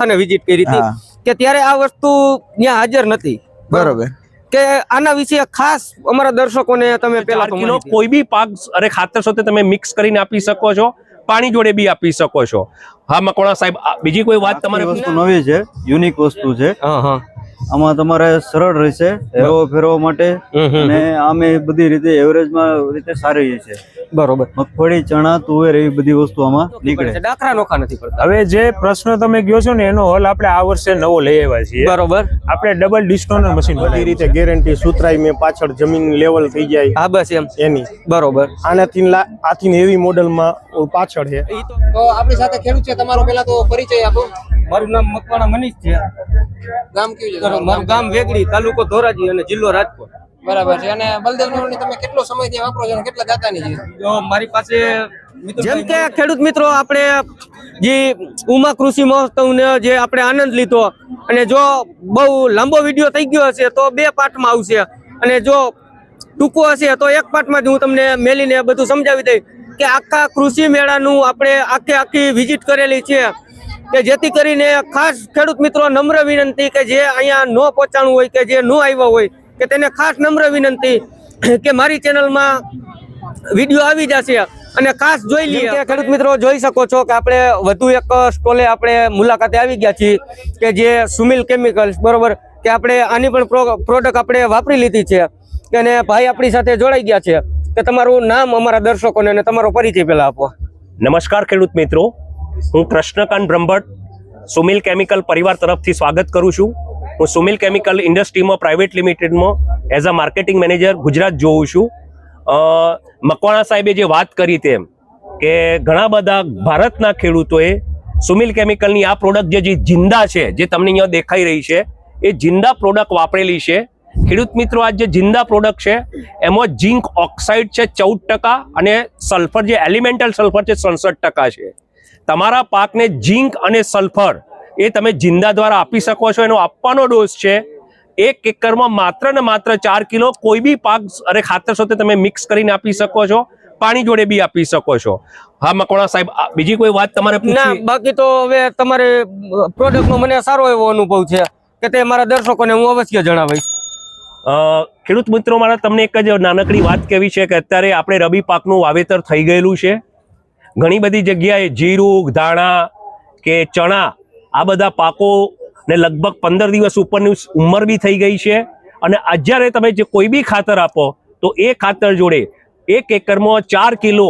અને વિઝિટ કરી હતી કે ત્યારે આ વસ્તુ ત્યાં હાજર નથી. બરોબર. કે આના વિશે ખાસ અમારા દર્શકોને તમે પેલા કિલો કોઈ બી પાક અરે ખાતર સાથે તમે મિક્સ કરીને આપી શકો છો પાણી જોડે બી આપી શકો છો. હા મકોણા સાહેબ બીજી કોઈ વાત તમારી તમારે વસ્તુ નવી છે યુનિક વસ્તુ છે. હા હા. આમાં તમારે સરળ રહેશે હેરો ફેરવા માટે અને આમે બધી રીતે એવરેજમાં રીતે સારી છે. બરોબર. મગફળી ચણા તુવેર એવી બધી વસ્તુ આમાં નીકળે. ડાકરા નોખા નથી પડતા. હવે જે પ્રશ્ન તમે ગયો છો ને એનો હલ આપણે આ વર્ષે નવો લઈ આવ્યા છીએ. બરોબર. આપણે ડબલ ડિસ્ટોનર મશીન બધી રીતે ગેરંટી સુતરાઈ મેં પાછળ જમીન લેવલ થઈ જાય હા બસ એમ. એની. બરોબર. આનાથી લા- આથી હેવી મોડલમાં પાછળ છે. તો આપણી સાથે ખેડૂત છે તમારો પેલા તો પરિચય આપો. મારું નામ મકવાણા મનીષ છે. ગામ કયું છે? મારું ગામ વેગડી તાલુકો ધોરાજી અને જિલ્લો રાજકોટ. બરાબર છે. અને બલદેવ તમે કેટલો સમયથી વાપરો છો અને કેટલા દાતાની છે મારી પાસે જેમ કે ખેડૂત મિત્રો આપણે જે ઉમા કૃષિ મહોત્સવને જે આપણે આનંદ લીધો અને જો બહુ લાંબો વીડિયો થઈ ગયો હશે તો બે પાર્ટમાં આવશે. અને જો ટૂંકો હશે તો એક પાર્ટમાં જ હું તમને મેલીને બધું સમજાવી દઈ કે આખા કૃષિ મેળાનું આપણે આખે આખી વિઝિટ કરેલી છે. કે જેથી કરીને ખાસ ખેડૂત મિત્રો નમ્ર વિનંતી કે જે અહીંયા ન પહોંચાણું હોય કે જે ન આવ્યા હોય કે તેને ખાસ નમ્ર વિનંતી કે મારી ચેનલમાં વીડિયો આવી જશે અને ખાસ જોઈ લઈએ ખેડૂત મિત્રો જોઈ શકો છો કે આપણે વધુ એક સ્ટોલે આપણે મુલાકાતે આવી ગયા છીએ કે જે સુમિલ કેમિકલ્સ બરોબર કે આપણે આની પણ પ્રોડક્ટ આપણે વાપરી લીધી છે કે અને ભાઈ આપણી સાથે જોડાઈ ગયા છે. કે તમારું નામ અમારા દર્શકોને અને તમારો પરિચય પહેલાં આપો. નમસ્કાર ખેડૂત મિત્રો. હું કૃષ્ણકાંત બ્રહ્મભટ્ટ, સુમિલ કેમિકલ પરિવાર તરફથી સ્વાગત કરું છું. હું સુમિલ કેમિકલ ઇન્ડસ્ટ્રીમાં private લિમિટેડમાં as a marketing manager Gujarat જોઉં છું. મકવાણા સાહેબે જે વાત કરી તેમ કે ઘણા બધા ભારતના ખેડૂતોએ સુમિલ કેમિકલની આ પ્રોડક્ટ જે જિંદા છે, જે તમને અહીંયા દેખાઈ રહી છે, એ જિંદા પ્રોડક્ટ વાપરેલી છે. ખેડૂત મિત્રો, આ જે જિંદા પ્રોડક્ટ છે, એમાં ઝિંક ઓક્સાઇડ છે ચૌદ ટકા અને સલ્ફર જે એલિમેન્ટલ સલ્ફર છે સડસઠ ટકા છે. તમારા પાકને ઝીંક અને સલ્ફર એ તમે જિંદા દ્વારા આપી શકો છો. એનો આપવાનો ડોઝ છે એક એકરમાં માત્ર ને માત્ર ચાર કિલો કોઈ બી પાક અને ખાતર સાથે તમે મિક્સ કરીને આપી શકો છો. પાણી જોડે બી આપી શકો છો. હા મકવાણા સાહેબ બીજી કોઈ વાત તમારે ના બાકી તો હવે તમારે પ્રોડક્ટનો મને સારો એવો અનુભવ છે કે તે મારા દર્શકોને હું અવશ્ય જણાવીશ. ખેડૂત મિત્રો મારા તમને એક જ નાનકડી વાત કહેવી છે કે અત્યારે આપણે રબી પાકનું વાવેતર થઈ ગયેલું છે. ઘણી બધી જગ્યાએ જીરું, ધાણા કે ચણા, આ બધા પાકો ને લગભગ પંદર દિવસ ઉપરની ઉંમર બી થઈ ગઈ છે. અને અત્યારે તમે જે કોઈ બી ખાતર આપો, તો એ ખાતર જોડે એક એકરમાં ચાર કિલો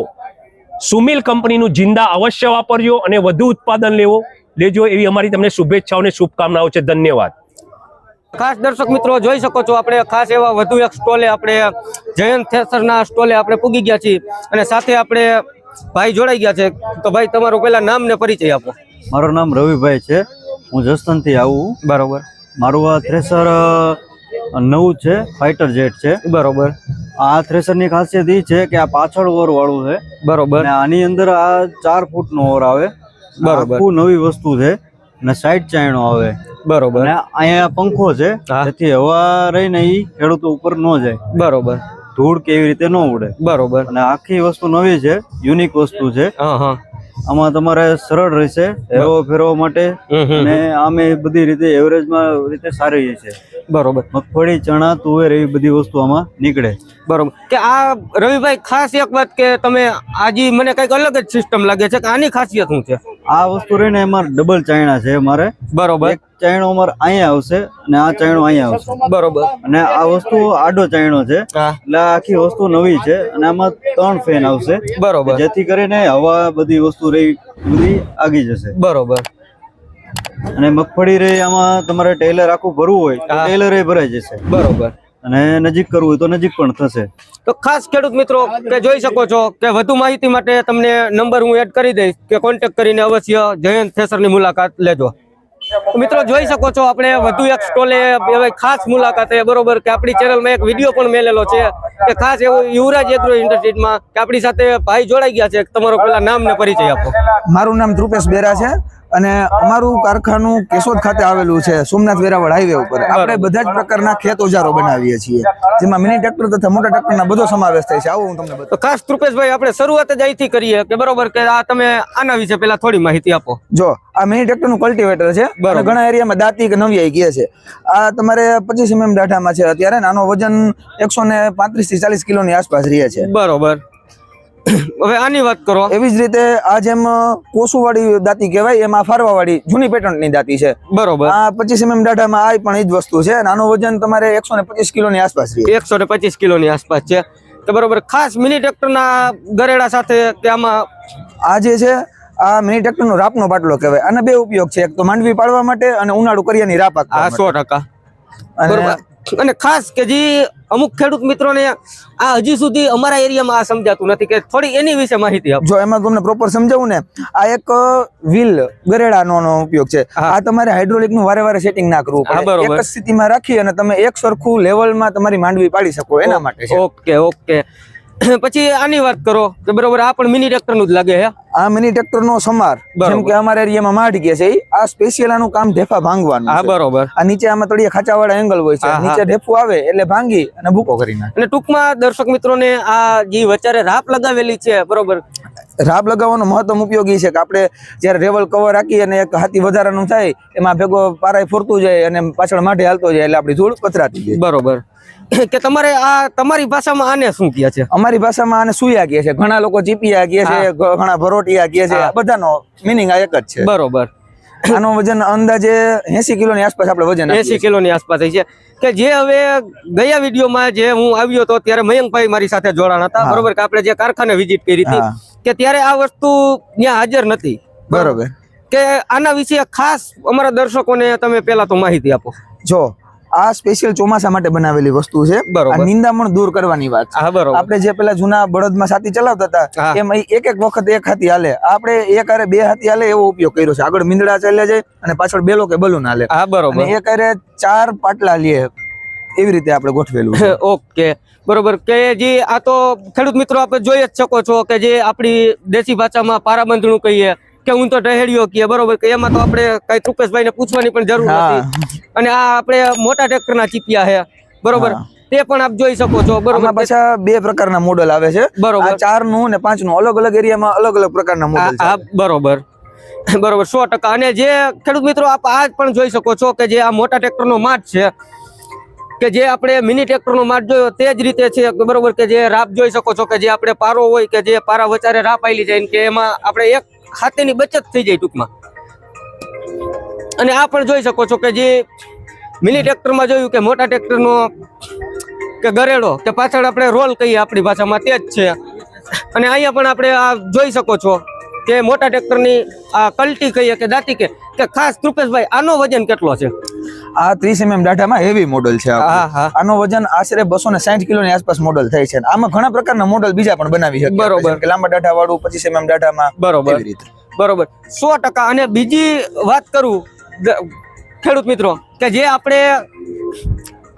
સુમિલ કંપનીનું જિંદા અવશ્ય વાપરજો અને વધુ ઉત્પાદન લેવો, લેજો એવી અમારી તમને શુભેચ્છાઓ અને શુભકામનાઓ છે. ધન્યવાદ. ખાસ દર્શક મિત્રો, જોઈ શકો છો આપણે ખાસ એવા વધુ એક સ્ટોલે આપણે જયંત થેસરના સ્ટોલે આપણે પૂગી ગયા છીએ અને સાથે આપણે ભાઈ જોડાઈ ગયા છે. તો ભાઈ તમારું પહેલા નામ ને પરિચય આપો. મારું નામ રવિભાઈ છે. હું જસદણથી આવું બરોબર. મારું આ થ્રેસર નવું છે ફાઇટર જેટ છે. બરોબર. આ થ્રેસરની ખાસિયત એ છે કે આ પાછળ ઓર વાળું છે. બરોબર. આની અંદર આ ચાર ફૂટ નો ઓર આવે. બરોબર. નવી વસ્તુ છે અને સાઈડ ચાયણો આવે. બરોબર. અહીંયા પંખો છે. જેથી હવા રહીને એ ખેડૂતો ઉપર ન જાય. બરોબર. ધૂળ કે એવી રીતે ન ઉડે. બરોબર. અને આખી વસ્તુ નવી છે યુનિક વસ્તુ છે. આમાં તમારે સરળ રહેશે હેરો ફેરવા માટે અને આમે બધી રીતે એવરેજમાં રીતે સારી છે. બરોબર. મગફળી ચણા તુવેર એવી બધી વસ્તુ આમાં નીકળે. બરોબર. કે આ રવિભાઈ ખાસ એક વાત કે તમે આજે મને કંઈક અલગ જ સિસ્ટમ લાગે છે કે આની ખાસિયત શું છે? આ વસ્તુ રહીને અમારે ડબલ ચાયણા છે અમારે. બરોબર. એક ચાયણો અમારે અહીંયા આવશે અને આ ચાયણો અહીંયા આવશે. બરોબર. અને આ વસ્તુ આડો ચાયણો છે. એટલે આખી વસ્તુ નવી છે અને આમાં ત્રણ ફેન આવશે. બરોબર. જેથી કરીને હવા બધી વસ્તુ રહી બધી આગી જશે. બરોબર. અને મગફળી રે આમાં તમારે ટેલર આખું ભરવું હોય તો ટેલર એ ભરાઈ જશે. બરોબર. અને નજીક કરવું હોય તો નજીક પણ થશે. તો ખાસ ખેડૂત મિત્રો કે જોઈ શકો છો કે વધુ માહિતી માટે તમને નંબર હું એડ કરી દઈશ કે કોન્ટેક્ટ કરીને અવશ્ય જયંત થેસરની મુલાકાત લેજો. મિત્રો જોઈ શકો છો આપણે વધુ એક સ્ટોલે ખાસ મુલાકાત બરોબર કે આપણી ચેનલમાં એક વીડિયો પણ મેલેલો છે કે ખાસ એવું યુવરાજ એગ્રો ઇન્ડસ્ટ્રીઝમાં કે આપણી સાથે ભાઈ જોડાઈ ગયા છે. તમારો પેલા નામ ને પરિચય આપો. મારું નામ ધ્રુપેશ બેરા છે. અને અમારું કારખાનું કેશોદ ખાતે આવેલું છે સોમનાથ વેરાવળ હાઈવે ઉપર. આપણે બધા જ પ્રકારના ખેત ઓજારો બનાવીએ છીએ જેમાં મિની ટ્રેક્ટર તથા મોટા ટ્રેક્ટરના બધો સમાવેશ થાય છે. આવો હું તમને બતાવું. તો ખાસ કૃપેશભાઈ આપણે શરૂઆત જ અહીંથી કરીએ કે બરોબર કે આ તમે આના વિશે પેલા થોડી માહિતી આપો. જો આ મિની ટ્રેક્ટરનું કલ્ટિવેટર છે. બરોબર. ઘણા એરિયામાં દાંતી કે નવિયાઈ કહે છે. આ તમારે પચીસ એમએમ દાઢામાં છે. અત્યારે નાનો આનો વજન એકસો ને પાંત્રીસથી ચાલીસ કિલોની આસપાસ રહે છે. બરોબર. હવે આની વાત કરો. એવી જ રીતે આ જેમ કોસુવાળી દાંતી કહેવાય એમાં ફારવાવાળી જૂની પેટર્નની દાંતી છે. બરોબર. આ પચીસ એમએમ દાઢામાં આ પણ એ જ વસ્તુ છે. અને આનું વજન તમારે એકસો ને પચીસ કિલોની આસપાસ છે એકસો ને પચીસ કિલોની આસપાસ છે. તો બરોબર ખાસ મિની ટ્રેક્ટરના ગરેડા સાથે કે આમાં આ જે છે આ મિની ટ્રેક્ટરનો રાપનો બાટલો કહેવાય. આના બે ઉપયોગ છે. એક તો માંડવી પાડવા માટે અને ઉનાળુ કરિયાની રાપ આ સો ટકા. અને ખાસ કે જે અમુક ખેડૂત મિત્રોને આ હજી સુધી અમારા એરિયામાં આ સમજાતું નથી કે થોડી એની વિશે માહિતી આપો. જો એમાં તમને પ્રોપર સમજાવું ને આ એક વ્હીલ ગરેડાનો નો ઉપયોગ છે. આ તમારે હાઇડ્રોલિકનું વારે વારે સેટિંગ ના કરવું પડે. એક સ્થિતિમાં રાખી અને તમે એક સરખું લેવલમાં તમારી માંડવી પાડી શકો એના માટે ઓકે ઓકે. પછી આની વાત કરો કે બરોબર આ પણ મિની ટ્રેક્ટરનું જ લાગે છે આ મિની ટ્રેક્ટર નો સમાર. જેમ કે અમારા એરિયામાં માઢ ગયા છે આ સ્પેશિયલ આનું કામ ઢેફા ભાંગવાનું હા બરોબર. આ નીચે આમાં તળિયે ખાચાવાળા એંગલ હોય છે. નીચે ઢેફું આવે એટલે ભાંગી અને ભૂકો કરી નાખે. અને ટૂંકમાં દર્શક મિત્રોને આ જે વચારે રાપ લગાવેલી છે બરોબર. રાબ લગાવવાનો મહત્તમ ઉપયોગ એ છે કે આપણે જ્યારે રેવલ કવર રાખી અને એક હાથી વધારાનું થાય એમાં ભેગો પારાય ફરતું જાય અને પાછળ માઢે હાલતો જાય એટલે આપણી ધૂળ પથરાતી જાય. બરોબર. કે તમારે આ તમારી ભાષામાં આને શું કહે છે? અમારી ભાષામાં આને સુયા કહે છે. ઘણા લોકો ચીપિયા કહે છે ઘણા ભરોટિયા કહે છે. બધાનો મિનિંગ આ એક જ છે. બરોબર. આનો વજન અંદાજે 80 કિલોની આસપાસ આપણે વજન આપીએ એસી છીએ. કિલોની આસપાસ છે. કે જે હવે ગયા વિડીયોમાં જે હું આવ્યો હતો ત્યારે મયંકભાઈ મારી સાથે જોડાણ હતા. બરોબર કે આપણે જે કારખાને વિઝિટ કરી હતી કે ત્યારે આ વસ્તુ ત્યાં હાજર નથી. બરોબર. કે આના વિશે ખાસ અમારા દર્શકોને તમે પહેલા તો માહિતી આપો. જો આ સ્પેશિયલ ચોમાસા માટે બનાવેલી વસ્તુ છે. નિંદામણ દૂર કરવાની વાત છે. આપણે જે પેલા જૂના બળદમાં સાથી ચલાવતા હતા એમ એક એક વખત એક હાથી હાલે. આપણે એક હારે બે હાથી હાલે એવો ઉપયોગ કર્યો છે. આગળ મીંદડા ચાલ્યા જાય અને પાછળ બેલો કે બલૂન હાલે. બરોબર. એક હારે ચાર પાટલા લે એવી રીતે આપણે ગોઠવેલું ઓકે બરોબર. કે જે આ તો ખેડૂત મિત્રો આપણે જોઈ જ શકો છો કે જે આપણી દેશી ભાષામાં પારાબંધણું કહીએ કે હું તો ટહેડીઓ કે બરોબર કે એમાં તો આપણે કઈ કૃપેશભાઈ ને પૂછવાની પણ જરૂર નથી. અને આ આપણે મોટા ટ્રેક્ટરના ચીપિયા છે બરોબર? હા. તે પણ આપ જોઈ શકો છો બરોબર? પાછા બે પ્રકારના મોડલ આવે છે. બરોબર. આ ચારનું ને પાંચનું અલગ અલગ એરિયામાં અલગ અલગ પ્રકારના મોડલ આ બરોબર. બરોબર સો ટકા. અને જે ખેડૂત મિત્રો આપ આજ પણ જોઈ શકો છો કે જે આ મોટા ટ્રેક્ટરનો માટ છે કે જે આપણે મિની ટ્રેક્ટરનો માટ જોયો તે જ રીતે છે. બરોબર કે જે રાપ જોઈ શકો છો કે જે આપણે પારો હોય કે જે પારા વચારે રાપ આવેલી જાય કે એમાં આપણે એક ખાતેની બચત થઈ જાય ટૂંકમાં. અને આ પણ જોઈ શકો છો કે જે મિની ટ્રેક્ટરમાં જોયું કે મોટા ટ્રેક્ટરનો કે ગરેડો કે પાછળ આપણે રોલ કહીએ આપણી ભાષામાં તે જ છે. અને અહીંયા પણ આપણે આ જોઈ શકો છો કે મોટા ટ્રેક્ટરની આ કલ્ટી કહીએ કે દાંતી કે કે ખાસ કૃપેશભાઈ આનો વજન કેટલો છે? આ ત્રીસ એમએમ ડાટામાં હેવી મોડલ છે. આનો વજન આશરે બસો ને સાઠ કિલો ની આસપાસ મોડલ થાય છે. આમાં ઘણા પ્રકારના મોડલ બીજા પણ બનાવી શકે બરોબર. કે લાંબા ડાટા વાળું પચીસ એમએમ ડાટામાં બરોબર. બરોબર. સો ટકા. અને બીજી વાત કરું ખેડૂત મિત્રો કે જે આપણે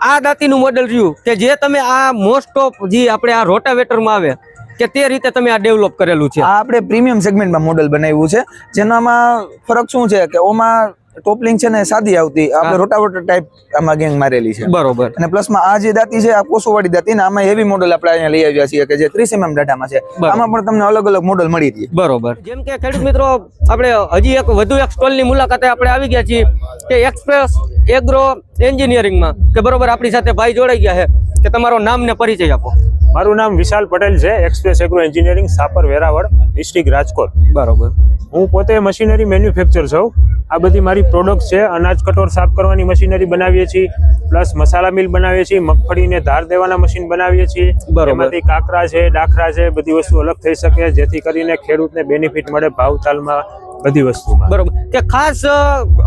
આ દાંતીનું મોડલ રહ્યું કે જે તમે આ મોસ્ટ ઓફ જે આપણે આ રોટાવેટરમાં આવે કે તે રીતે તમે આ ડેવલપ કરેલું છે? આ આપણે પ્રીમિયમ સેગમેન્ટમાં મોડલ બનાવ્યું છે જેનામાં ફરક શું છે કે ઓમાં ટોપલિંગ છે ને સાદી આવતી આપણે. રોટાવેટર ટાઈપ આમાં ગેંગ મારેલી છે. બરોબર. અને પ્લસમાં આ જે દાંતી છે આ કોસોવાળી દાંતી ને આમાં હેવી મોડલ આપણે અહીંયા લઈ આવ્યા છીએ કે જે ત્રીસ એમએમ ડાટામાં છે. આમાં પણ તમને અલગ અલગ મોડલ મળી રહી. બરોબર. જેમ કે ખેડૂત મિત્રો આપણે હજી એક વધુ એક સ્ટોલની મુલાકાતે આપણે આવી ગયા છીએ કે એક્સપ્રેસ એગ્રો એન્જિનિયરિંગમાં કે બરોબર આપણી સાથે ભાઈ જોડાઈ ગયા છે. કે તમારો નામ ને પરિચય આપો. મારું નામ વિશાલ પટેલ છે express agro engineering Sapar Veraval district Rajkot. બરોબર. હું પોતે મશીનરી મેન્યુફેક્ચર છું. આ બધી મારી પ્રોડક્ટ છે અનાજ કટોર સાફ કરવાની મશીનરી બનાવીએ છીએ પ્લસ મસાલા મિલ બનાવીએ છીએ મગફળીને ધાર દેવાના મશીન બનાવીએ છીએ. એમાંથી કાકરા છે ડાખરા છે બધી વસ્તુ અલગ થઈ શકે જેથી કરીને ખેડૂતને બેનિફિટ મળે ભાવતાલમાં બધી વસ્તુમાં બરોબર. કે ખાસ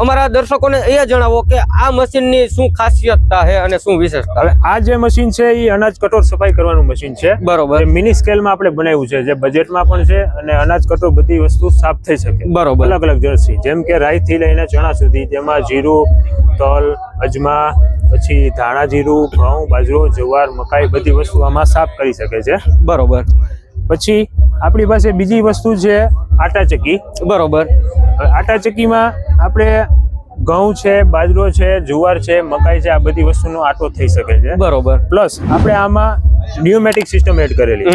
અમારા દર્શકોને એ જણાવો કે આ મશીનની શું ખાસિયતતા છે અને શું વિશેષતા? હવે આ જે મશીન છે એ અનાજ કઠોર સફાઈ કરવાનું મશીન છે. બરોબર. મિનિ મિની સ્કેલમાં આપણે બનાવ્યું છે જે બજેટમાં પણ છે અને અનાજ કઠોર બધી વસ્તુ સાફ થઈ શકે. બરોબર. અલગ અલગ જરસી. જેમ કે રાઈથી લઈને ચણા સુધી જેમાં જીરું તલ અજમા પછી ધાણા જીરું ઘઉં બાજરો જુવાર મકાઈ બધી વસ્તુ આમાં સાફ કરી શકે છે. બરોબર. પછી આપણી પાસે બીજી વસ્તુ છે આટા ચક્કી બરોબર. આટા ચક્કીમાં આપણે ઘઉં છે બાજરો છે જુવાર છે મકાઈ છે આ બધી વસ્તુનો આટો થઈ શકે છે. બરોબર. પ્લસ આપણે આમાં ન્યુમેટિક સિસ્ટમ એડ કરેલી.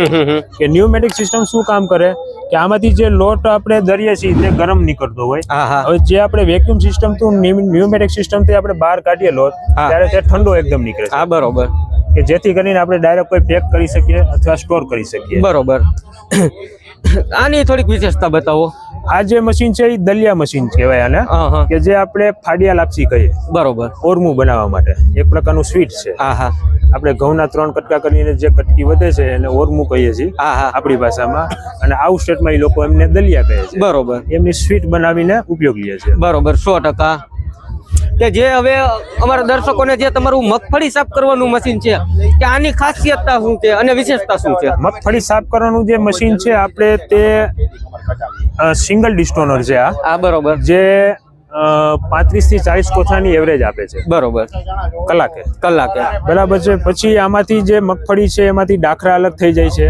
કે ન્યુમેટિક સિસ્ટમ શું કામ કરે? કે આમાંથી જે લોટ આપણે દરીએ છીએ તે ગરમ નીકળતો હોય. હવે જે આપણે વેક્યુમ સિસ્ટમથી ન્યુમેટિક સિસ્ટમથી આપણે બહાર કાઢીએ લોટ ત્યારે તે ઠંડો એકદમ નીકળે હા બરોબર. કે જેથી કરીને આપણે ડાયરેક્ટ કોઈ પેક કરી શકીએ અથવા સ્ટોર કરી શકીએ. બરોબર. આની થોડીક વિશેષતા બતાવો. આ જે મશીન છે એ દલિયા મશીન કહેવાય આને કે જે આપણે ફાડિયા લાપસી કહીએ. બરોબર. ઓરમું બનાવવા માટે. એક પ્રકારનું સ્વીટ છે. આપણે ઘઉંના ત્રણ કટકા કરીને જે કટકી વધે છે એને ઓરમું કહીએ છીએ આપણી ભાષામાં. અને આઉટ સ્ટેટમાં એ લોકો એમને દલિયા કહે છે. બરોબર. એમની સ્વીટ બનાવીને ઉપયોગ લે છે. બરોબર સો ટકા. કે જે હવે અમારા દર્શકોને જે તમારું મગફળી સાફ કરવાનું મશીન છે કે આની ખાસિયતતા શું છે અને વિશેષતા શું છે? મગફળી સાફ કરવાનું જે મશીન છે આપણે તે સિંગલ ડિસ્ટોનર છે આ બરોબર. જે પાંત્રીસથી ચાલીસ કોથળાની એવરેજ આપે છે. બરોબર. કલાકે કલાકે. બરાબર છે. પછી આમાંથી જે મગફળી છે એમાંથી ડાખરા અલગ થઈ જાય છે.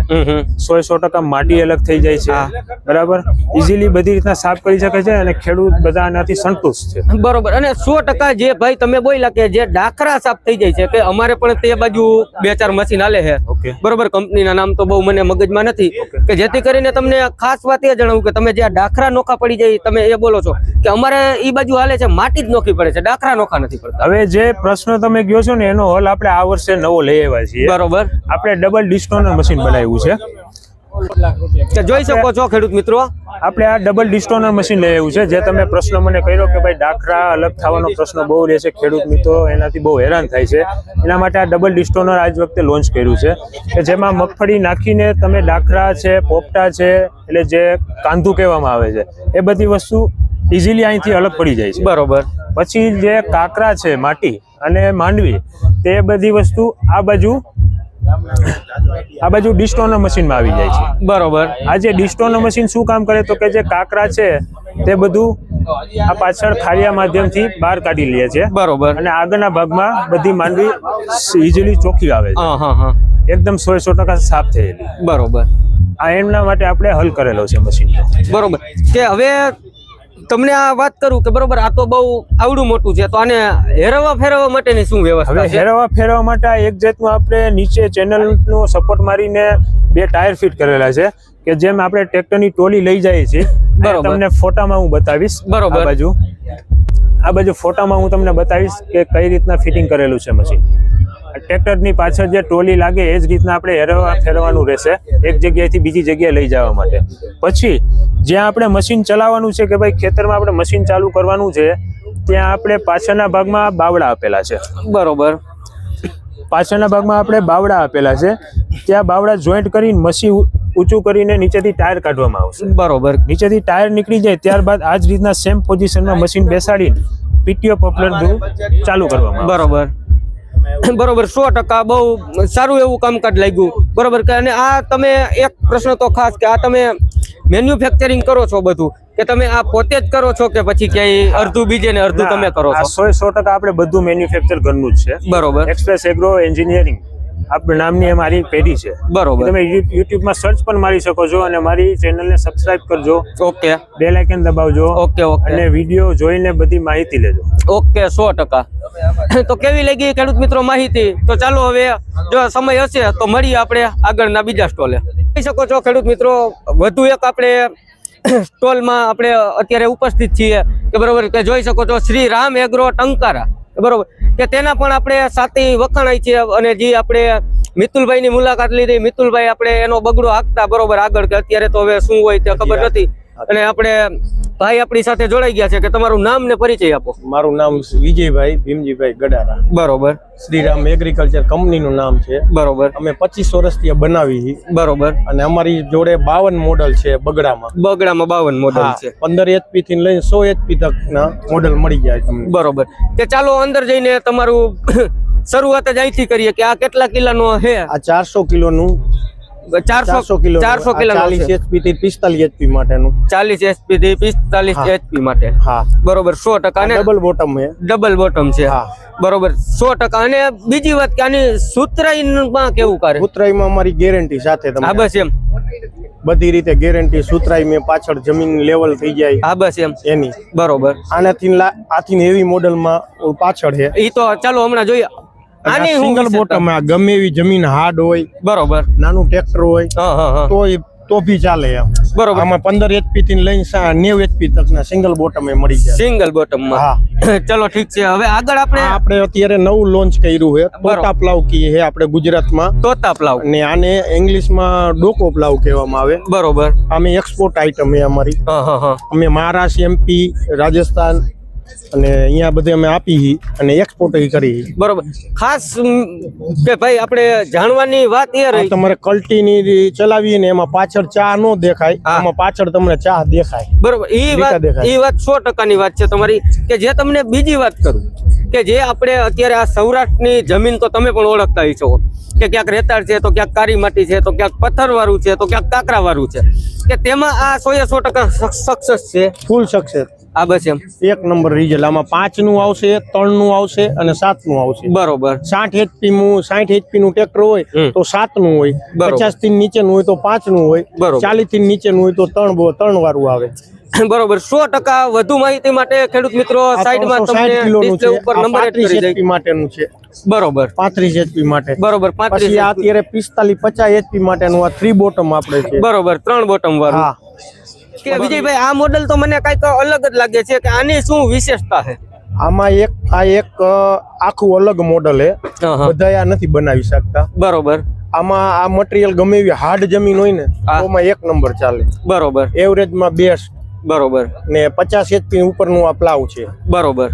સો સો ટકા માટી અલગ થઈ જાય છે. બરાબર? ઇઝીલી બધી રીતના સાફ કરી શકે છે અને ખેડૂત બધા આનાથી સંતુષ્ટ છે. બરોબર. અને સો ટકા જે ભાઈ તમે બોલ્યા કે જે ડાખરા સાફ થઈ જાય છે કે અમારે પણ તે બાજુ બે ચાર મશીન આલે છે. બરોબર? કંપનીના નામ તો બહુ મને મગજમાં નથી. કે જેથી કરીને તમને ખાસ વાત એ જણાવું કે તમે જે આ ડાખરા નોખા પડી જાય તમે એ બોલો છો કે અમારે બાજુ હાલે છે માટી જ નોખી પડે છે ડાકરા નોખા નથી પડતા. હવે જે પ્રશ્ન તમે ગયો છો ને એનો હલ આપણે આ વર્ષે નવો લઈ આવ્યા છીએ. બરોબર. આપણે ડબલ ડિસ્ટોનર મશીન બનાવ્યું છે. જોઈ શકો છો ખેડૂત મિત્રો. આપણે આ ડબલ ડિસ્ટોનર મશીન લઈ આવ્યું છે જે તમે પ્રશ્ન મને કર્યો કે ભાઈ ડાખરા અલગ થવાનો પ્રશ્ન બહુ રહે છે ખેડૂત મિત્રો એનાથી બહુ હેરાન થાય છે. એના માટે આ ડબલ ડિસ્ટોનર આજ વખતે લોન્ચ કર્યું છે. કે જેમાં મગફળી નાખીને તમે ડાખરા છે પોપટા છે એટલે જે કાંધું કહેવામાં આવે છે એ બધી વસ્તુ ઇઝીલી અહીંથી અલગ પડી જાય છે. બરોબર. પછી જે કાકરા છે માટી અને માંડવી તે બધી વસ્તુ આ બાજુ આ બાજુ ડિસ્ટોનર મશીનમાં આવી જાય છે. બરોબર. આ જે ડિસ્ટોનર મશીન શું કામ કરે તો કે જે કાકરા છે તે બધું આ પાછળ ખારિયા માધ્યમથી બહાર કાઢી લે છે. બરોબર. અને આગળના ભાગમાં બધી માંડવી ઇઝીલી ચોખ્ખી આવે છે. હા હા હા. એકદમ સો સો ટકા સાફ થયેલી. બરોબર. આ એમના માટે આપણે હલ કરેલો છે મશીન. બરોબર. કે હવે તમને આ વાત કરું કે બરોબર આ તો બહુ આવડું મોટું છે તો આને હેરવા ફેરવવા માટેની શું વ્યવસ્થા છે હેરવા ફેરવા માટે એક જાતનું આપણે નીચે ચેનલનો સપોર્ટ મારીને બે ટાયર ફિટ કરેલા છે કે જેમ આપણે ટ્રેક્ટરની ટોલી લઈ જઈએ છીએ બરોબર. તમને ફોટામાં હું બતાવીશ બરોબર. આ બાજુ આ બાજુ ફોટામાં હું તમને બતાવીશ કે કઈ રીતના ફિટિંગ કરેલું છે મશીન ટ્રેક્ટરની પાછળ જે ટોલી લાગે એ જ રીતના આપણે હેરવા ફેરવાનું રહેશે. એક જગ્યાએથી બીજી જગ્યાએ લઈ જવા માટે. પછી જ્યાં આપણે મશીન ચલાવવાનું છે કે ભાઈ ખેતરમાં આપણે મશીન ચાલુ કરવાનું છે ત્યાં આપણે પાછળના ભાગમાં બાવડા આપેલા છે. બરોબર. પાછળના ભાગમાં આપણે બાવડા આપેલા છે. ત્યાં બાવડા જોઈન્ટ કરીને મશી ઊંચું કરીને નીચેથી ટાયર કાઢવામાં આવશે. બરોબર. નીચેથી ટાયર નીકળી જાય ત્યારબાદ આ જ રીતના સેમ પોઝિશનમાં મશીન બેસાડીને પીટીઓ પોપ્યુલર દૂર ચાલુ કરવામાં બરોબર. બરોબર સો ટકા બહુ સારું એવું કામકાજ લાગ્યું. બરોબર કે અને આ તમે એક પ્રશ્ન તો ખાસ કે આ તમે મેન્યુફેક્ચરિંગ કરો છો બધું કે તમે આ પોતે જ કરો છો કે પછી ક્યાંય અડધું બીજે ને અડધું તમે કરો છો? સો સો ટકા આપણે બધું મેન્યુફેક્ચર ઘરનું જ છે. બરોબર. એક્સપ્રેસ એગ્રો એન્જિનિયરિંગ નામની મારી પેઢી છે. બરોબર. તમે યુટ્યુબમાં સર્ચ પણ મારી શકો છો અને મારી ચેનલને સબસ્ક્રાઇબ કરજો. Okay. Bell icon દબાવજો. Okay okay. અને વીડિયો જોઈને બધી માહિતી લેજો. ઓકે સો તો કેવી લાગી ખેડૂત મિત્રો માહિતી? તો ચાલો હવે જો સમય હશે તો મળીએ આપણે આગળના બીજા સ્ટોલે. કહી શકો છો ખેડૂત મિત્રો વધુ એક આપણે સ્ટોલમાં આપણે અત્યારે ઉપસ્થિત છીએ. કે બરોબર કે જોઈ શકો છો શ્રી રામ એગ્રો ટંકારા. બરોબર. કે તેના પણ આપણે સાથી વખાણાય છે અને જે આપણે મિતુલભાઈની મુલાકાત લીધી. મિતુલભાઈ આપણે એનો બગડો હાંકતા બરોબર આગળ કે અત્યારે તો હવે શું હોય તે ખબર નથી. અને આપણે ભાઈ આપણી સાથે જોડાઈ ગયા છે કે તમારું નામ ને પરિચય આપો. મારું નામ વિજયભાઈ ભીમજીભાઈ ગડારા. બરોબર. શ્રીરામ એગ્રીકલ્ચર કંપનીનું નામ છે. બરોબર. અમે પચીસ વર્ષથી બનાવી બરોબર. અને અમારી જોડે બાવન મોડલ છે બગડામાં. બગડામાં બાવન મોડલ છે. પંદર એચપી થી લઈને સો એચપી તકના મોડલ મળી જાય તમને. બરોબર. કે ચાલો અંદર જઈને તમારું શરૂઆત જ અહીંથી કરીએ કે આ કેટલા કિલ્લાનો છે આ ચારસો કિલોનું ચારસો કિલો ચારસો કિલો ચાલીસ એચપી થી પિસ્તાલીસ એચપી માટેનું. ચાલીસ એચપી થી પિસ્તાલીસ એચપી માટે. હા. બરોબર સો ટકા અને ડબલ બોટમ છે. ડબલ બોટમ છે. હા. બરોબર સો ટકા. અને બીજી વાત કે આની સુતરાઈમાં કેવું કરે? ઉતરાઈમાં અમારી ગેરંટી સાથે હા તમને બસ એમ. બધી રીતે ગેરંટી સુતરાઈ મેં પાછળ જમીન લેવલ થઈ જાય હા બસ એમ. એની. બરોબર. આનાથી આથી હેવી મોડલમાં પાછળ છે. એ તો ચાલો હમણાં જોઈએ. આની સિંગલ બોટમ આ ગમે એવી જમીન હાર્ડ હોય બરોબર. નાનું ટ્રેક્ટર હોય હા હા હા. તો એ- તો બી ચાલે એમ. બરોબર. આમાં પંદર એચપી થી લઈને નેવ એચપી તકના સિંગલ બોટમ એ મળી જાય. સિંગલ બોટમ હા. ચલો ઠીક છે. હવે આગળ આપણે આપણે અત્યારે નવું લોન્ચ કર્યું છે. તોતા પ્લાવ કી છે આપણે ગુજરાતમાં. તોતા પ્લાવ અને આને ઇંગ્લિશમાં ડોકો પ્લાવ કહેવામાં આવે. બરોબર. આમે એક્સપોર્ટ આઈટમ એ અમારી. હા હા હા. અમે મહારાષ્ટ્ર એમપી રાજસ્થાન અને અહીંયા બધે અમે આપી અને એક્સપોર્ટ કરી. બરોબર. ખાસ કે ભાઈ આપણે જાણવાની વાત એ રહી. તમારે કલ્ટીની ચલાવી ને એમાં પાછળ ચા ન દેખાય. આમાં પાછળ તમને ચા દેખાય. બરોબર. એ વાત એ વાત સો ટકાની વાત છે તમારી કે જે તમને બીજી વાત કરું. કે જે આપણે અત્યારે આ સૌરાષ્ટ્રની જમીન તો તમે પણ ઓળખતા છો કે ક્યાંક રેતાળ છે તો ક્યાંક કાળી માટી છે તો ક્યાંક પથ્થર વાળું છે તો ક્યાંક કાંકરાવાળું છે. કે તેમાં આ સો એ સો ટકા સક્સેસ છે? ફૂલ સક્સેસ આ બસ એમ. એક નંબર રિઝલ્ટ આમાં પાંચનું આવશે ત્રણનું આવશે અને સાતનું આવશે. બરોબર. સાઠ એચપી નું સાઠ એચપી નું ટ્રેક્ટર હોય તો સાતનું હોય. પચાસથી નીચેનું હોય તો પાંચનું હોય. ચાલીસથી નીચેનું હોય તો ત્રણ ત્રણ વાળું આવે. બરોબર સો ટકા વધુ માહિતી માટે ખેડૂત મિત્રો સાઈડમાં તમને ડિસ્પ્લે ઉપર નંબર એડ કરી દઈ માટેનું છે. બરોબર. પાંત્રીસ એચપી માટે. બરોબર પાંત્રીસ અત્યારે પિસ્તાલીસ પચાસ એચપી માટેનું આ થ્રી બોટમ આપણે છે. બરોબર ત્રણ બોટમ વાળું. કે વિજયભાઈ આ મોડેલ તો મને કંઈક અલગ જ લાગે છે કે આની શું વિશેષતા છે? આમાં એક આ એક આખું અલગ મોડલ હે. બધા આ નથી બનાવી શકતા. બરોબર. આમાં આ મટીરિયલ ગમે એવી હાર્ડ જમીન હોય ને હા. એક નંબર ચાલે. બરોબર. એવરેજમાં બેસ્ટ બરોબર. ને પચાસ એચપી ઉપરનું આ પ્લાવ છે. બરોબર.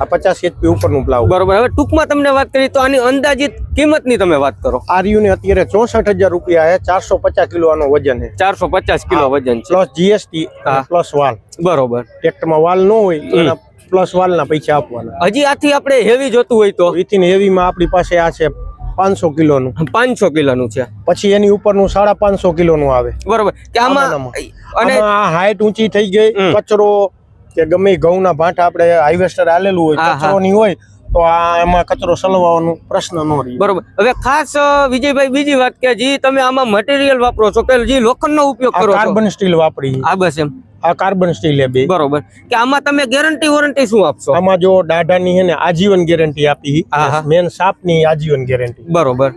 આ પચાસ એચપી ઉપરનું પ્લાવ બરોબર. હવે ટૂંકમાં તમને વાત કરી તો આની અંદાજિત કિંમતની તમે વાત કરો. આ રહ્યું અત્યારે ચોસઠ હજાર રૂપિયા છે ચારસો પચાસ કિલો આનો વજન છે. ચારસો પચાસ કિલો વજન છે. Plus GST. પ્લસ વાલ બરોબર. ટ્રેક્ટરમાં વાલ ન હોય પ્લસ વાલના પૈસા આપવાના. હજી આથી આપણે હેવી જોતું હોય તો? હેવીમાં આપણી પાસે આ છે પાંચસો કિલોનું. પાંચસો કિલોનું છે. પછી એની ઉપરનું સાડા પાંચસો કિલોનું આવે. બરોબર. કે આમાં આમાં, અને આ હાઈટ ઊંચી થઈ ગઈ. કચરો કે ગમે ઘઉંના ભાંઠા આપણે હાઈવેસ્ટર આલેલું હોય. કચરોની હોય તો આ એમાં કચરો સલવાનો પ્રશ્ન ન રહે બરોબર. હવે ખાસ વિજયભાઈ બીજી વાત કે જે તમે આમાં મટીરિયલ વાપરો છો કે જે લોખંડનો ઉપયોગ કરો કાર્બન સ્ટીલ વાપરી આ બસ એમ. આ કાર્બન સ્ટીલ એ બે. બરોબર. કે આમાં તમે ગેરંટી વોરંટી શું આપશો? આમાં જો દાઢાની હે ને આજીવન ગેરંટી આપી. મેન સાપની આજીવન ગેરંટી બરોબર.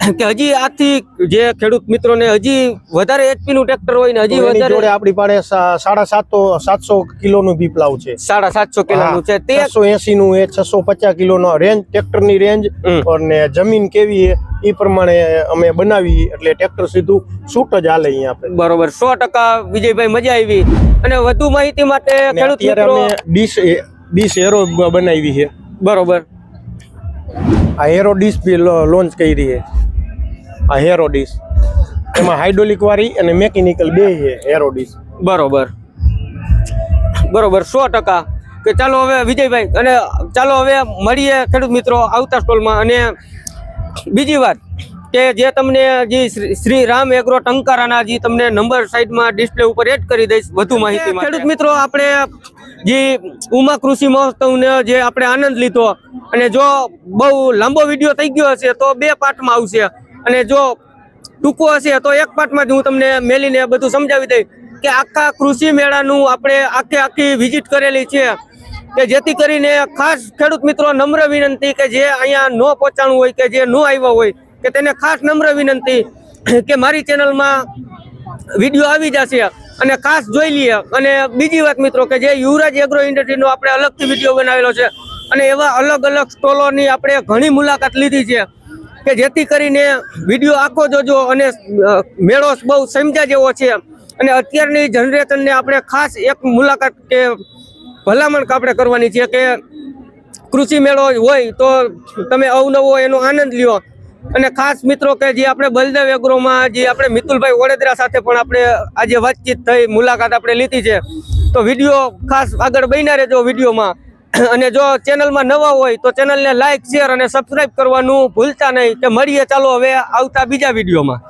કે હજી આથી જે ખેડૂત મિત્રોને હજી વધારે એચપી નું ટ્રેક્ટર હોય ને હજી વધારે આપણી પાસે સાડા સાતસો સાતસો કિલોનું બી પ્લાવ છે. સાડા સાતસો કિલોનું છે. તે છસો એસી નું એ છસો પચાસ કિલો નો રેન્જ ટ્રેક્ટરની રેન્જ અને જમીન કેવી છે એ પ્રમાણે અમે બનાવી એટલે ટ્રેક્ટર સીધું છૂટ જ હાલે અહીંયા બરોબર. સો ટકા વિજયભાઈ મજા આવી. અને વધુ માહિતી માટે ખેડૂત મિત્રો અમે ડીશ ડીશ હેરો બનાવી છે. બરોબર. આ હેરો ડીશ બી લોન્ચ કરી છે. આ હેરોડિસ એમાં હાઇડ્રોલિક વાળી અને મેકેનિકલ બે છે હેરો બરોબર. બરોબર સો ટકા. કે ચાલો હવે વિજયભાઈ અને ચાલો હવે મળીએ ખેડૂત મિત્રો આવતા સ્ટોલમાં. અને બીજી વાત કે જે તમને જે શ્રી- શ્રી રામ એગ્રો ટંકારાના જે તમને નંબર સાઈડમાં ડિસ્પ્લે ઉપર એડ કરી દઈશ વધુ માહિતી ખેડૂત મિત્રો આપણે જે ઉમા કૃષિ મહોત્સવને જે આપણે આનંદ લીધો અને જો બહુ લાંબો વીડિયો થઈ ગયો હશે તો બે પાર્ટમાં આવશે. અને જો ટૂંકો હશે તો એક પાર્ટમાં જ હું તમને મેલીને બધું સમજાવી દઈશ કે આખા કૃષિ મેળાનું આપણે આખે આખી વિઝિટ કરેલી છે. કે જેથી કરીને ખાસ ખેડૂત મિત્રો નમ્ર વિનંતી કે જે અહીંયા ન પહોંચાણું હોય કે જે ન આવ્યા હોય, કે તેને ખાસ નમ્ર વિનંતી કે મારી ચેનલમાં વીડિયો આવી જશે અને ખાસ જોઈ લઈએ. અને બીજી વાત મિત્રો કે જે યુવરાજ એગ્રો ઇન્ડસ્ટ્રીનો આપણે અલગથી વીડિયો બનાવેલો છે અને એવા અલગ અલગ સ્ટોલોની આપણે ઘણી મુલાકાત લીધી છે. કે જેથી કરીને વીડિયો આખો જોજો અને મેળો બહુ સમજ્યા જેવો છે. અને અત્યારની જનરેશનને આપણે ખાસ એક મુલાકાત કે ભલામણ આપણે કરવાની છે કે કૃષિ મેળો હોય તો તમે અવનવો એનો આનંદ લ્યો. અને ખાસ મિત્રો કે જે આપણે બલદેવ એગ્રોમાં જે આપણે મિતુલભાઈ વડોદરા સાથે પણ આપણે આજે વાતચીત થઈ, મુલાકાત આપણે લીધી છે. તો વીડિયો ખાસ આગળ બન્યા રહેજો વિડીયોમાં. અને જો ચેનલમાં નવા હોય તો ચેનલને લાઇક શેર અને સબસ્ક્રાઇબ કરવાનું ભૂલતા નહીં. કે મળીએ, ચાલો હવે આવતા બીજા વિડીયોમાં.